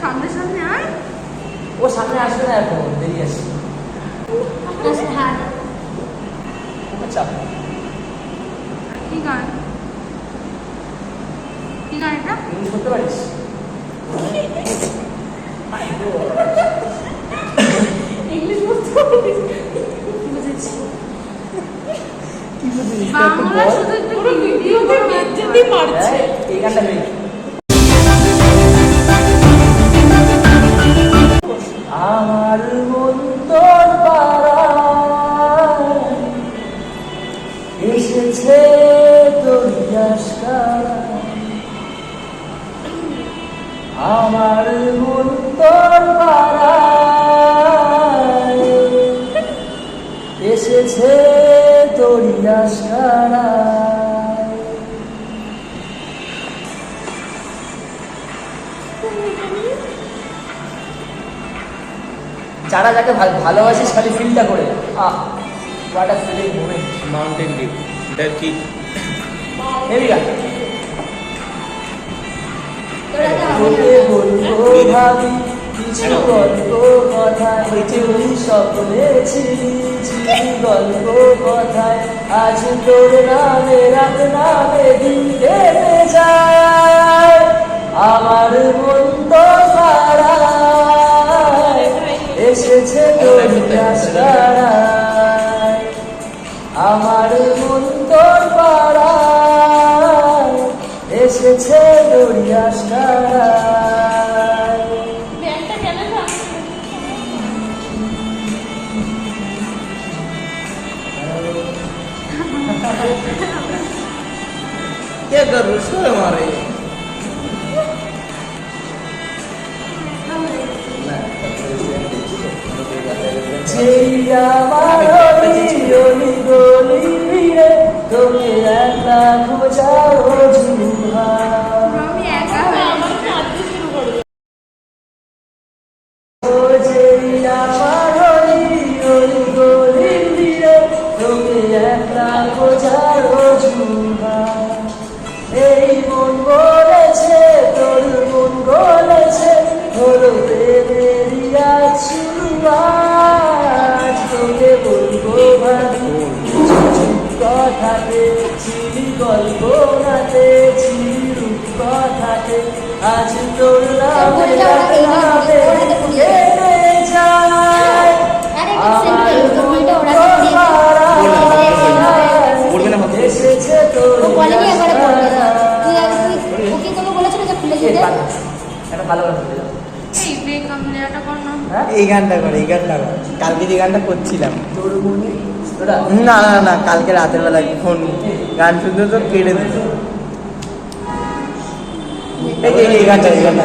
সামনে সামনে আয়। ও সামনে আসবে না এখন দেরি আছে। চাপ কি গান? কি গান এটা? করতে পারিস? বেজ্জতি মারছে। এই গানটা আমার মন এসেছে আমার মন তোর এসেছে তোর যাসকারা যারা যাকে ভালোবাসিস খালি ফিলটা করে আহ what a feeling movement Mountain Dew এটা কি? হেভি গান আজ তোর নামে রাত নামে দিন যায়। আমার আমার মন তোর পাড়ায় এসেছে দরিয়াস ব্যাগটা কেন क्या कर रहे हो हमारे যেই আমার কথাতে ছিলি কল্পনাতে ছিলি রূপ কথাতে আজ তোর নামে কেটে যায়। এসেছে তোর ভালো দাও। এই হ্যাঁ? এই গানটা করে এই গানটা করে। কালকে যে গানটা করছিলাম। না না না কালকে রাতের বেলা ফোন গান শুনতে তো কেড়ে দিত এই গানটা এই গানটা।